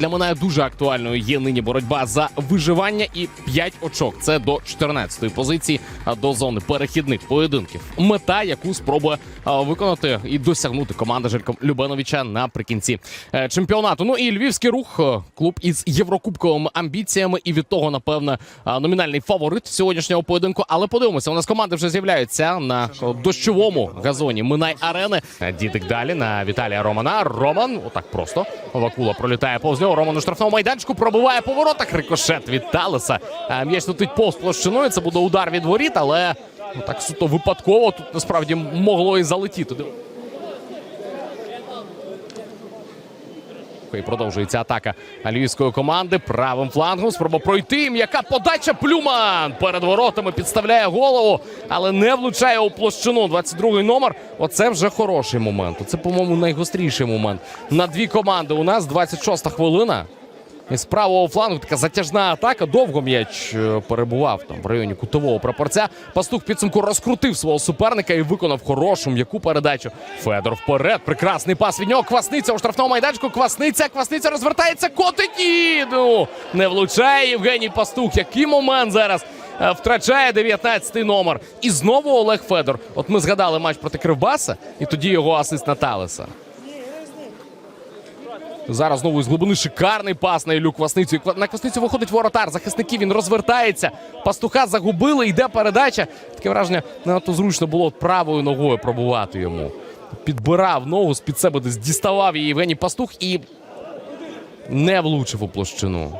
Для мене дуже актуальною є нині боротьба за виживання і 5 очок. Це до 14-ї позиції до зони перехідних поєдинків. Мета, яку спробує виконати і досягнути команда Желька Любеновича наприкінці е, чемпіонату. Ну і львівський рух, е, клуб із єврокубковими амбіціями, і від того, напевно, номінальний фаворит сьогоднішнього поєдинку. Але подивимося, у нас команди вже з'являються на дощовому газоні Минай арени. Е, Дідик далі на Віталія Романа. Роман, отак просто Вакула пролітає повз нього. Роман у штрафному майданчику пробиває по воротах. Рикошет від Талеса. Е, М'яч летить повз площиною. Це буде удар від воріт, але ну, так суто випадково тут насправді могло і залетіти. І продовжується атака львівської команди. Правим флангом спроба пройти. М'яка подача Плюман перед воротами підставляє голову, але не влучає у площину. 22-й номер. Оце вже хороший момент. Оце, по-моєму, найгостріший момент. На дві команди у нас 26-та хвилина. З правого флангу така затяжна атака. Довго м'яч е, перебував там в районі кутового прапорця. Пастух підсумку розкрутив свого суперника і виконав хорошу м'яку передачу. Федор вперед. Прекрасний пас від нього. Квасниця у штрафному майданчику. Квасниця, квасниця розвертається. Котить ну, не влучає Євгеній Пастух. Який момент зараз е, втрачає 19-й номер. І знову Олег Федор. От ми згадали матч проти Кривбаса, і тоді його асист на Талеса. Зараз знову із глибини шикарний пас на Ілю Квасницю. На Квасницю виходить воротар. Захисників він розвертається. Пастуха загубили. Йде передача. Таке враження надто зручно було правою ногою пробувати йому. Підбирав ногу з-під себе, десь діставав її Євгеній Пастух і не влучив у площину.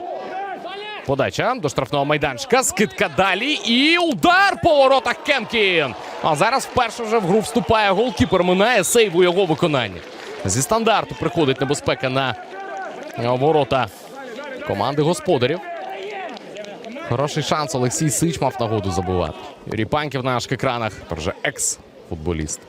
Подача до штрафного майданчика. Скидка далі. І удар по воротах Кемкін. А зараз вперше вже в гру вступає голкіпер. Минає сейв у його виконанні. Зі стандарту приходить небезпека на е, ворота команди господарів. Хороший шанс. Олексій Сич мав нагоду забувати. Юрій Паньків на наших екранах. Тепер вже екс-футболіст.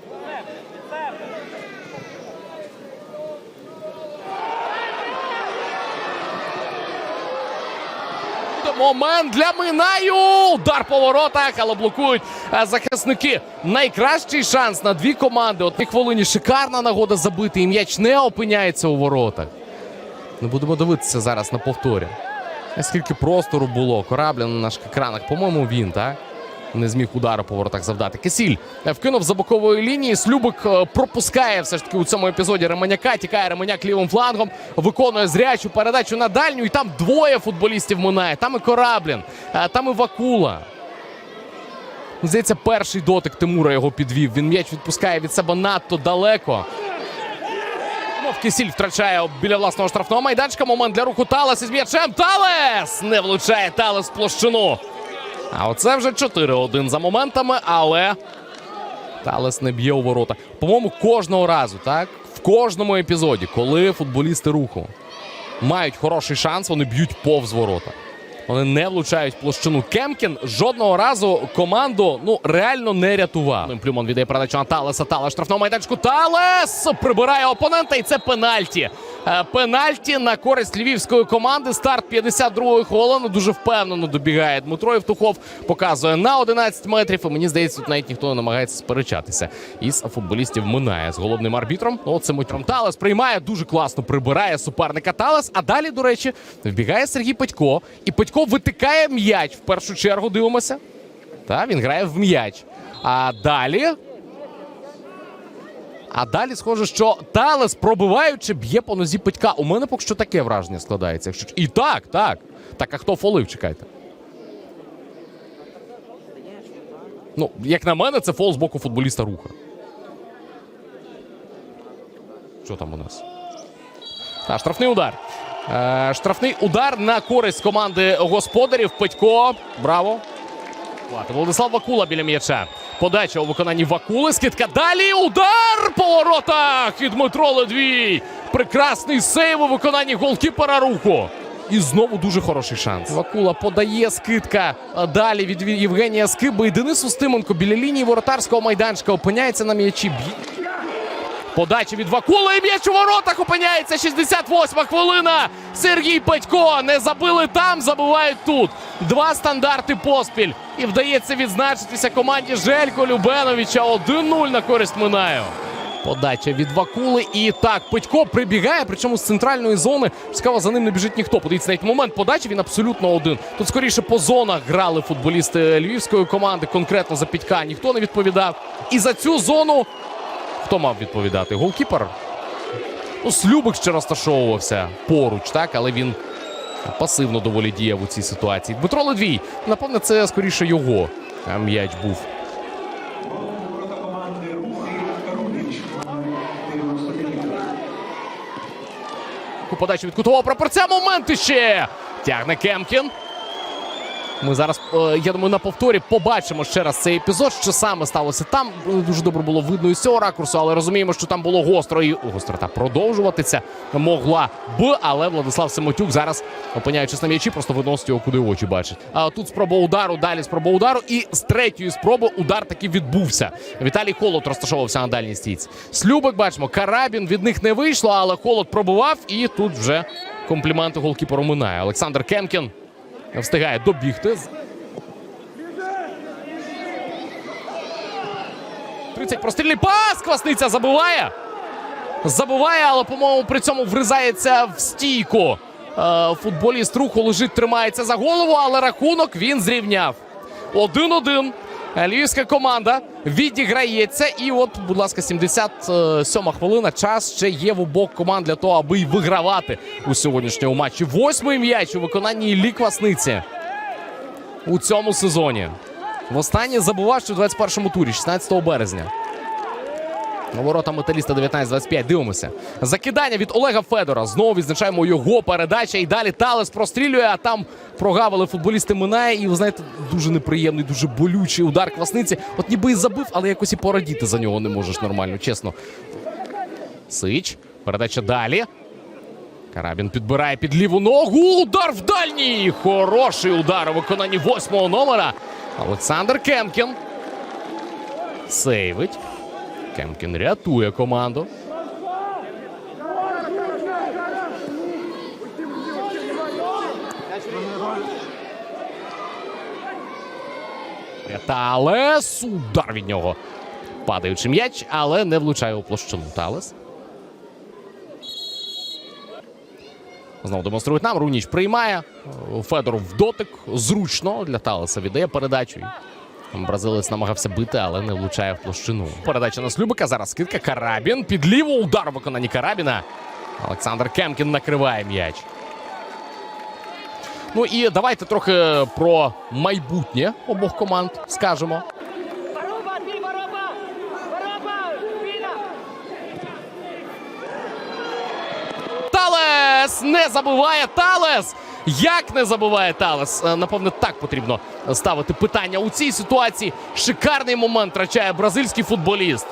Момент для Минаю. Удар по воротах, але блокують е, захисники. Найкращий шанс на дві команди. От хвилині шикарна нагода забити. І м'яч не опиняється у воротах. Не будемо дивитися зараз на повторі. Скільки простору було. Корабля на наших екранах. По-моєму, він, так? Не зміг удару по воротах завдати. Кисіль е, вкинув за бокової лінії. Слюбик е, пропускає все ж таки у цьому епізоді Ременяка. Тікає Ременяк лівим флангом. Виконує зрячу передачу на дальню. І там двоє футболістів минає. Там і Кораблін, е, там і Вакула. Здається, перший дотик Тимура його підвів. Він м'яч відпускає від себе надто далеко. Мов Кисіль втрачає біля власного штрафного майданчика. Момент для руху Талес із м'ячем. Талес! Не влучає Талес в площину. А оце вже 4-1 за моментами, але Талес не б'є у ворота. По-моєму, кожного разу, так? В кожному епізоді, коли футболісти руху мають хороший шанс, вони б'ють повз ворота. Вони не влучають площину. Кемкін жодного разу команду ну реально не рятував. Плюмон віддає передачу на Талеса. Талес штрафного майданчику. Талес прибирає опонента, і це пенальті. Е, Пенальті на користь львівської команди. Старт 52-ї хвилини. Дуже впевнено добігає Дмитро Євтухов. Показує на 11 метрів. І мені здається, тут навіть ніхто не намагається сперечатися. Із футболістів минає з головним арбітром. Ну, це Митром. Талес приймає дуже класно. Прибирає суперника Талес. А далі, до речі, вбігає Сергій Петько. І Петько витикає м'яч. В першу чергу дивимося. Та він грає в м'яч. А далі. А далі схоже, що Талес, пробиваючи, б'є по нозі Петька. У мене поки що таке враження складається. Якщо... І так, так. Так, а хто фолив, чекайте. Ну, як на мене, це фол з боку футболіста руха. Що там у нас? Та, штрафний удар. Е, штрафний удар на користь команди господарів. Петько. Браво. Владислав Вакула біля м'яча. Подача у виконанні Вакули. Скидка далі. Удар по воротах. І Дмитро Ледвій. Прекрасний сейв у виконанні голкіпера руху. І знову дуже хороший шанс. Вакула подає скидка далі від Євгенія Скиби. І Денис Устименко біля лінії воротарського майданчика опиняється на м'ячі. Подача від Вакула і м'яч у воротах опиняється. 68-ма хвилина. Сергій Петько не забили там, забивають тут. Два стандарти поспіль. І вдається відзначитися команді Желько Любеновича. 1-0 на користь Минаю. Подача від Вакули. І так, Петько прибігає, причому з центральної зони. Цікаво, за ним не біжить ніхто. Подивіться, навіть момент подачі він абсолютно один. Тут скоріше по зонах грали футболісти львівської команди, конкретно за Петька. Ніхто не відповідав. І за цю зону хто мав відповідати? Голкіпер? Ну, Слюбик ще розташовувався поруч, так, але він пасивно доволі діяв у цій ситуації. Дмитро Ледвій, напевне, це скоріше його м'яч був. Подачу від кутового прапорця. Момент іще! Тягне Кемкін. Ми зараз, е, я думаю, на повторі побачимо ще раз цей епізод, що саме сталося там. Е, Дуже добре було видно із цього ракурсу, але розуміємо, що там було гостро і гострота продовжуватися могла б. Але Владислав Семотюк зараз, опиняючись на м'ячі, просто виносить його куди очі бачить. А тут спроба удару, далі спроба удару. І з третьої спроби удар таки відбувся. Віталій Холод розташовувався на дальній стійці. Слюбик бачимо, карабін від них не вийшло, але холод пробував. І тут вже компліменти голкіперу минає. Олександр Кемкін встигає добігти. 30 прострільний пас. Квасниця забиває. Забуває, але, по-моєму, при цьому вризається в стійку. Е, футболіст руху лежить, тримається за голову, але рахунок він зрівняв. 1-1. Львівська команда відіграється. І от, будь ласка, 77 хвилина. Час ще є в обох команд для того, аби й вигравати у сьогоднішньому матчі. Восьмий м'яч у виконанні Іллі Квасниці у цьому сезоні. Востаннє забував, що в 21-му турі, 16 березня. Ворота металіста 19-25. Дивимося. Закидання від Олега Федора. Знову відзначаємо його передача. І далі Талес прострілює, а там прогавили футболісти минає. І ви знаєте, дуже неприємний, дуже болючий удар квасниці. От ніби і забив, але якось і порадіти за нього не можеш нормально, чесно. Сич. Передача далі. Карабін підбирає під ліву ногу. Удар в дальній. Хороший удар у виконанні восьмого номера. Олександр Кемкін. Сейвить. Кемкін рятує команду. Талес. Удар від нього. Падаючий м'яч, але не влучає у площину. Талес. Знову демонструють нам. Руніч приймає. Федор в дотик. Зручно для Талеса віддає передачу. Бразилець намагався бити, але не влучає в площину. Передача на Слюбика. Зараз скидка. Карабін. Під ліву удар виконанні Карабіна. Олександр Кемкін накриває м'яч. Ну і давайте трохи про майбутнє обох команд скажемо. Талес не забиває Талес. Як не забиває Талес? Е, Напевне, так потрібно ставити питання у цій ситуації. Шикарний момент втрачає бразильський футболіст.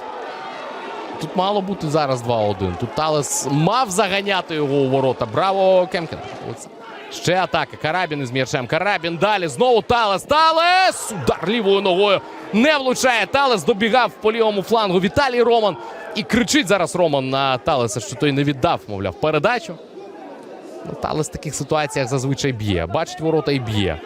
Тут мало бути зараз 2-1. Тут Талес мав заганяти його у ворота. Браво, Кемкін. Ще атака. Карабін із м'ячем. Карабін далі. Знову Талес. Талес! Удар лівою ногою. Не влучає. Талес добігав по лівому флангу. Віталій Роман. І кричить зараз Роман на Талеса, що той не віддав, мовляв, передачу. Талес в таких ситуаціях зазвичай б'є. Бачить ворота і б'є.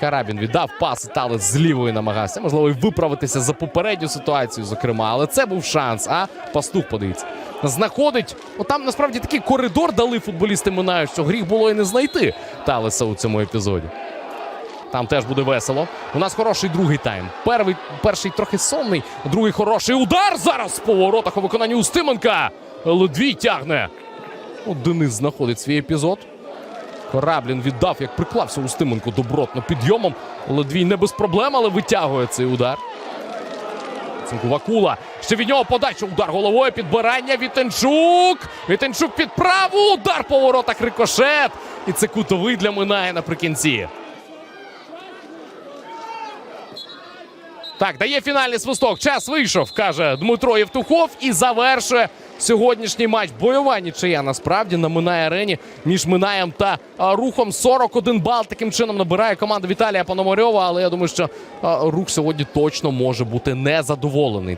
Карабін віддав пас, Талес з лівої намагався. Можливо, і виправитися за попередню ситуацію, зокрема. Але це був шанс. А пастух, подивіться. Знаходить. Ну, там насправді такий коридор дали футболісти минають, що гріх було і не знайти Талеса у цьому епізоді. Там теж буде весело. У нас хороший другий тайм. Перший, перший трохи сонний, другий хороший удар зараз по воротах у виконанні Устименка. Ледвій тягне. От Денис знаходить свій епізод. Кораблін віддав, як приклався Устименко добротно підйомом. Ледвій не без проблем, але витягує цей удар. Цинку Вакула. Ще від нього подача. Удар головою. Підбирання. Вітенчук. Вітенчук під праву. Удар по воротах рикошет. І це кутовий для Минає наприкінці. Так, дає фінальний свисток. Час вийшов, каже Дмитро Євтухов. І завершує сьогоднішній матч. Бойова нічия насправді на Минає арені між Минаєм та рухом. 41 бал. Таким чином набирає команда Віталія Пономарьова. Але я думаю, що рух сьогодні точно може бути незадоволений.